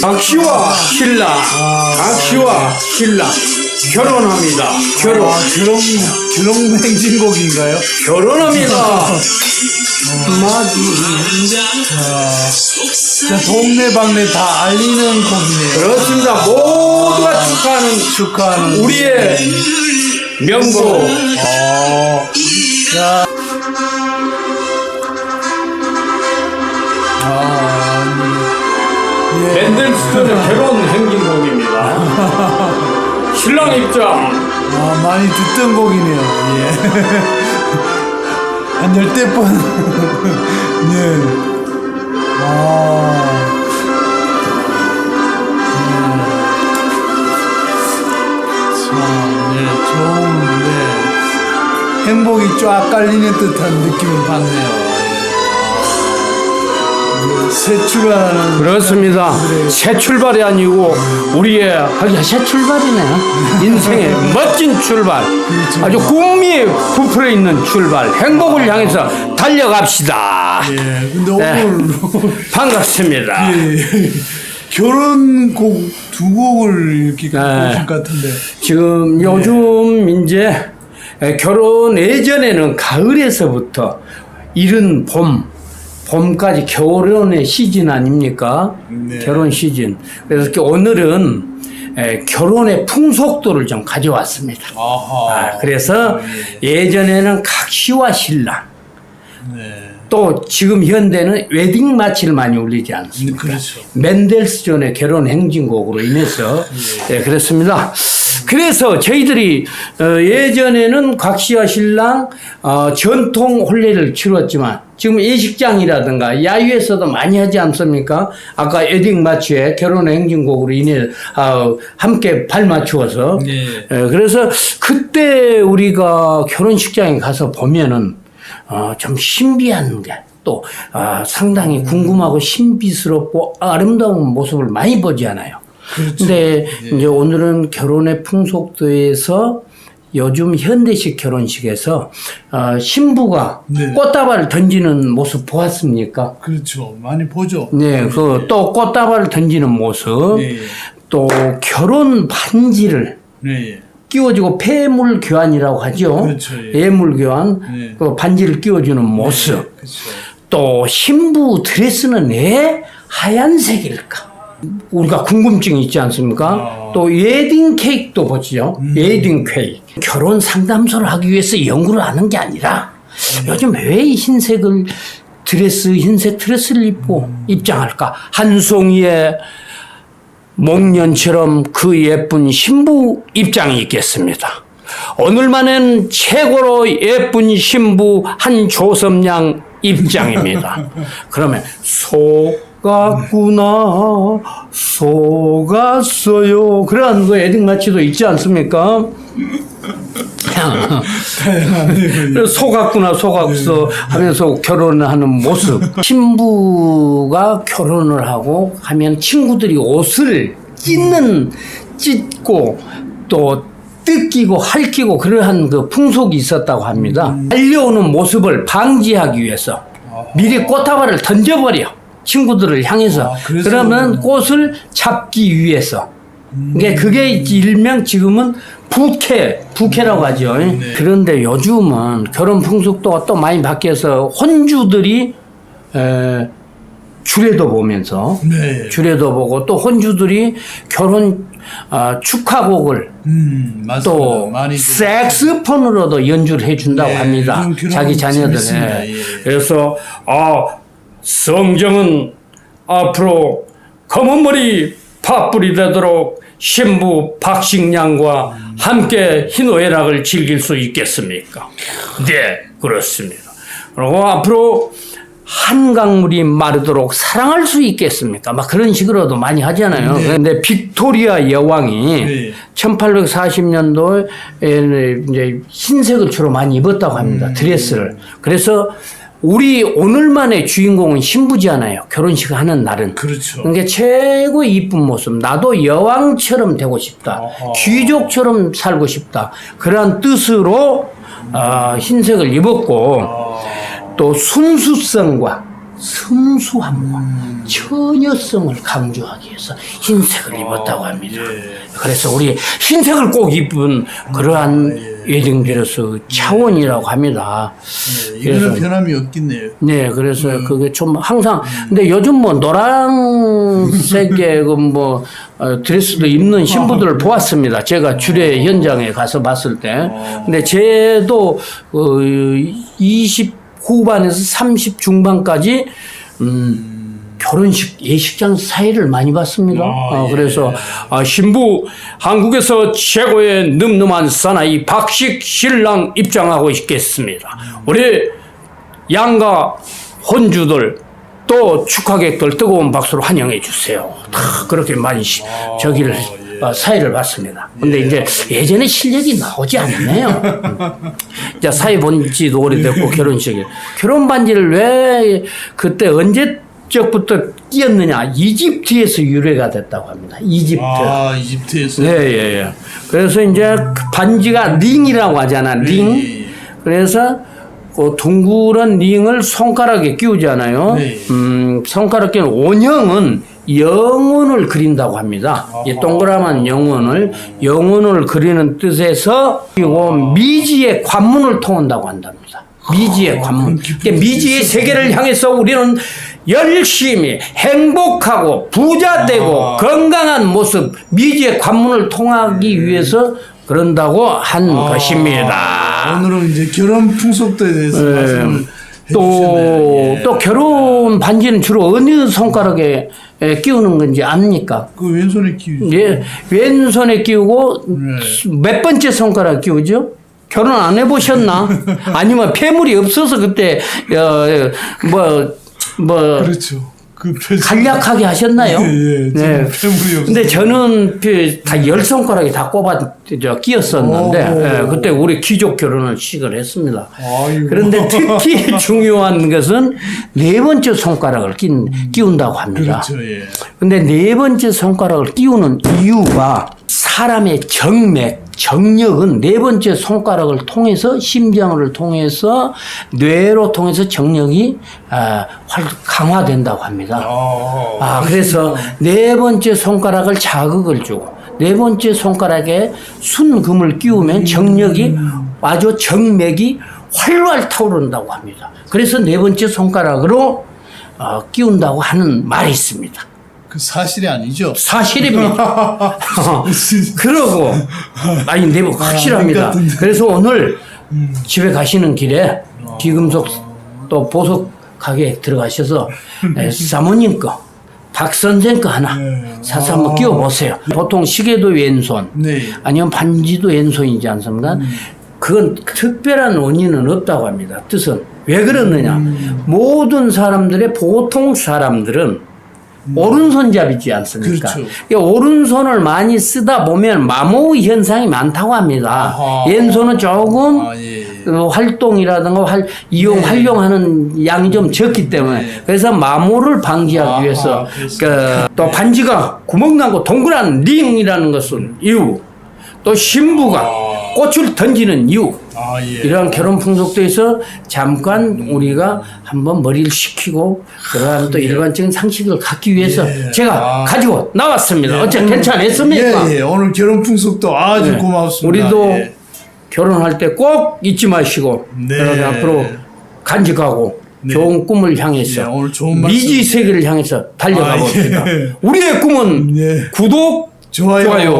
강씨와 신랑, 강씨와 신랑 결혼합니다. 결혼, 아, 결혼, 결혼 행진곡인가요? 결혼합니다. 자, 동네방네 다 알리는 곡이네요. 그렇습니다. 모두가 축하하는 축하하는. 우리의 명곡. 어, 자. 아, 예. 밴델스턴의 결혼 행진곡입니다. 신랑 입장. 아, 많이 듣던 곡이네요. 예. 한 열대 번. 예. 아. 예. 참, 네, 좋은, 네. 행복이 쫙 깔리는 듯한 느낌을 받네요. 예. 아, 새 출발하는. 그렇습니다. 새 출발이 아니고 우리의 하기야 새 출발이네. 인생의 멋진 출발. 아주 꿈이 부풀어 있는 출발. 행복을 향해서 달려갑시다. 예, 근데 네. 오늘. 반갑습니다. 예. 결혼곡 두 곡을 이렇게 네. 보실 것 같은데. 지금 요즘 이제 결혼 예전에는 가을에서부터 이른 봄, 봄까지 결혼의 시즌 아닙니까? 네. 결혼 시즌. 그래서 오늘은 에, 결혼의 풍속도를 좀 가져왔습니다. 아하. 아, 그래서 예전에는 각 시와 신랑, 네. 또 지금 현대는 웨딩 마치를 많이 울리지 않습니까? 그렇죠. 맨델스존의 결혼 행진곡으로 인해서 예, 그렇습니다. 그래서 저희들이 어, 예전에는 각시와 신랑 어, 전통 혼례를 치렀지만 지금 예식장이라든가 야유에서도 많이 하지 않습니까? 아까 웨딩 마치의 결혼 행진곡으로 인해 어, 함께 발 맞추어서 네. 예, 그래서 그때 우리가 결혼식장에 가서 보면은 어, 좀 신비한 게또 아, 상당히 궁금하고 신비스럽고 아름다운 모습을 많이 보지 않아요. 그렇죠. 근데 이제 오늘은 결혼의 풍속도에서 요즘 현대식 결혼식에서 어, 신부가 네. 꽃다발을 던지는 모습 보았습니까? 그렇죠. 많이 보죠. 네, 그 또 꽃다발을 던지는 모습, 네. 또 결혼 반지를 네. 끼워주고 폐물 교환이라고 하죠. 그렇죠, 예. 예물 교환, 네. 그 반지를 끼워주는 모습. 그렇죠. 또 신부 드레스는 왜 하얀색일까? 우리가 궁금증이 있지 않습니까? 아. 또 웨딩 케이크도 보죠. 음. 웨딩 케이크. 결혼 상담소를 하기 위해서 연구를 하는 게 아니라 음. 요즘 왜이 흰색을 드레스 흰색 드레스를 입고 음. 입장할까? 한 송이의 목련처럼 그 예쁜 신부 입장이 있겠습니다. 오늘만은 최고로 예쁜 신부 한 조섭양 입장입니다. 그러면 속 았구나. 속았어요. 그러한 거 에딩 마치도 있지 않습니까? 속았구나 속았어 하면서 결혼을 하는 모습. 신부가 결혼을 하고 하면 친구들이 옷을 찢는 찢고 또 뜯기고 핥기고 그러한 그 풍속이 있었다고 합니다. 달려오는 모습을 방지하기 위해서 미리 꽃다발을 던져버려 친구들을 향해서 아, 그러면 꽃을 잡기 위해서 이게 그게 일명 지금은 부캐, 부캐라고 하죠. 그런데 요즘은 결혼 풍속도가 또 많이 바뀌어서 혼주들이 에, 주례도 보면서 네. 주례도 보고 또 혼주들이 결혼 아, 축하곡을 음. 또 많이 색스폰으로도 연주를 해준다고 네, 합니다. 자기 자녀들에. 예. 그래서 아 성정은 앞으로 검은 머리 팥불이 되도록 신부 박식량과 함께 희노애락을 즐길 수 있겠습니까? 네, 그렇습니다. 그리고 앞으로 한강물이 마르도록 사랑할 수 있겠습니까? 막 그런 식으로도 많이 하잖아요. 그런데 빅토리아 여왕이 네. 1840년도에 이제 흰색을 주로 많이 입었다고 합니다. 드레스를. 그래서 우리 오늘만의 주인공은 신부잖아요. 결혼식 하는 날은. 그렇죠. 그게 최고 이쁜 모습. 나도 여왕처럼 되고 싶다. 어허. 귀족처럼 살고 싶다. 그러한 뜻으로 어, 흰색을 입었고 아, 또 순수성과 순수함과 처녀성을 강조하기 위해서 흰색을 입었다고 합니다. 예. 그래서 우리 흰색을 꼭 입은 그러한 웨딩드레스 차원이라고 합니다. 네, 이거는 그래서- 변함이 없겠네요. 네, 그래서 그게 좀 항상 근데 요즘 뭐 노란색의 그뭐 어, 드레스도 입는 신부들을 보았습니다. 제가 주례 현장에 가서 봤을 때. 근데 쟤도 어 20 후반에서 30 중반까지 음 결혼식 예식장 사이를 많이 봤습니다. 아, 어, 예. 그래서 아, 신부 한국에서 최고의 늠름한 사나이 박식 신랑 입장하고 있겠습니다. 우리 양가 혼주들 또 축하객들 뜨거운 박수로 환영해 주세요. 다 그렇게 많이 시- 저기를 어, 사회를 봤습니다. 근데 이제 예전에 실력이 나오지 않네요. 음. 이제 사회 본 지도 오래됐고 결혼식에 결혼 반지를 왜 그때 언제 적부터 끼었느냐 이집트에서 유래가 됐다고 합니다. 이집트. 아 이집트에서 예, 예, 예. 그래서 이제 그 반지가 링이라고 하잖아, 링. 네. 그래서 그 둥그런 링을 손가락에 끼우잖아요. 네. 음, 손가락 끼는 원형은 영혼을 그린다고 합니다. 이 동그라만 영혼을 영혼을 그리는 뜻에서 그리고 미지의 관문을 통한다고 한답니다. 미지의 관문. 깊은 그러니까 미지의 세계를 향해서 우리는 열심히 행복하고 부자 되고 아. 건강한 모습 미지의 관문을 통하기 위해서 그런다고 한 것입니다. 아, 오늘은 이제 결혼 풍속도에 대해서 말씀을 또. 예. 또 결혼 반지는 주로 어느 손가락에 에, 끼우는 건지 압니까? 그 왼손에 끼우죠. 예, 왼손에 끼우고 네. 몇 번째 손가락 끼우죠? 결혼 안 해보셨나? 아니면 폐물이 없어서 그때 어, 뭐, 뭐 그렇죠. 그 표정. 간략하게 하셨나요? 예, 예. 네. 폐물이 없어서. 근데 저는 그다열 손가락에 다 꼽아 저 끼었었는데 오. 예, 그때 우리 귀족 결혼을 식을 했습니다. 아이고. 그런데 특히 중요한 것은 네 번째 손가락을 낀, 끼운다고 합니다. 그렇죠. 예. 근데 네 번째 손가락을 끼우는 이유가 사람의 정맥, 정력은 네 번째 손가락을 통해서 심장을 통해서 뇌로 통해서 정력이 아, 활- 강화된다고 합니다. 아, 아, 그래서 네 번째 손가락을 자극을 주고 네 번째 손가락에 순금을 끼우면 정력이 아주 정맥이 활활 타오른다고 합니다. 그래서 네 번째 손가락으로 어, 끼운다고 하는 말이 있습니다. 그 사실이 아니죠. 사실입니다. 그러고 아니 네 확실합니다. 같은데. 그래서 오늘 집에 가시는 길에 기금속 또 보석 가게에 들어가셔서 에, 사모님 거, 박 선생 거 하나 네. 사서 한번 끼워 보세요. 보통 시계도 왼손, 네. 아니면 반지도 왼손이지 않습니까? 그건 특별한 원인은 없다고 합니다. 뜻은 왜 그러느냐? 모든 사람들의 보통 사람들은 오른손잡이지 않습니까? 그렇죠. 이 오른손을 많이 쓰다 보면 마모 현상이 많다고 합니다. 아하. 왼손은 조금 아, 예. 예. 그 활동이라든가 활, 이용 네. 활용하는 양이 좀 적기 때문에 네. 그래서 마모를 방지하기 아하, 위해서. 그, 또 반지가 구멍 나고 동그란 링이라는 것은 이유 또 신부가 아. 꽃을 던지는 이유 아, 예. 이러한 결혼 풍속도에 서 잠깐 우리가 한번 머리를 식히고 그러한 또 일반적인 상식을 갖기 위해서 예. 제가 아. 가지고 나왔습니다. 어째 오늘- 괜찮았습니까? 예, 예. 오늘 결혼 풍속도 아주 네. 고맙습니다. 우리도 예. 결혼할 때 꼭 잊지 마시고 네. 여러분 앞으로 간직하고 네. 좋은 꿈을 향해서 네, 오늘 좋은 말씀- 미지 세계를 향해서 달려가 아, 예. 봅시다. 우리의 꿈은 예. 구독 좋아요. 좋아요.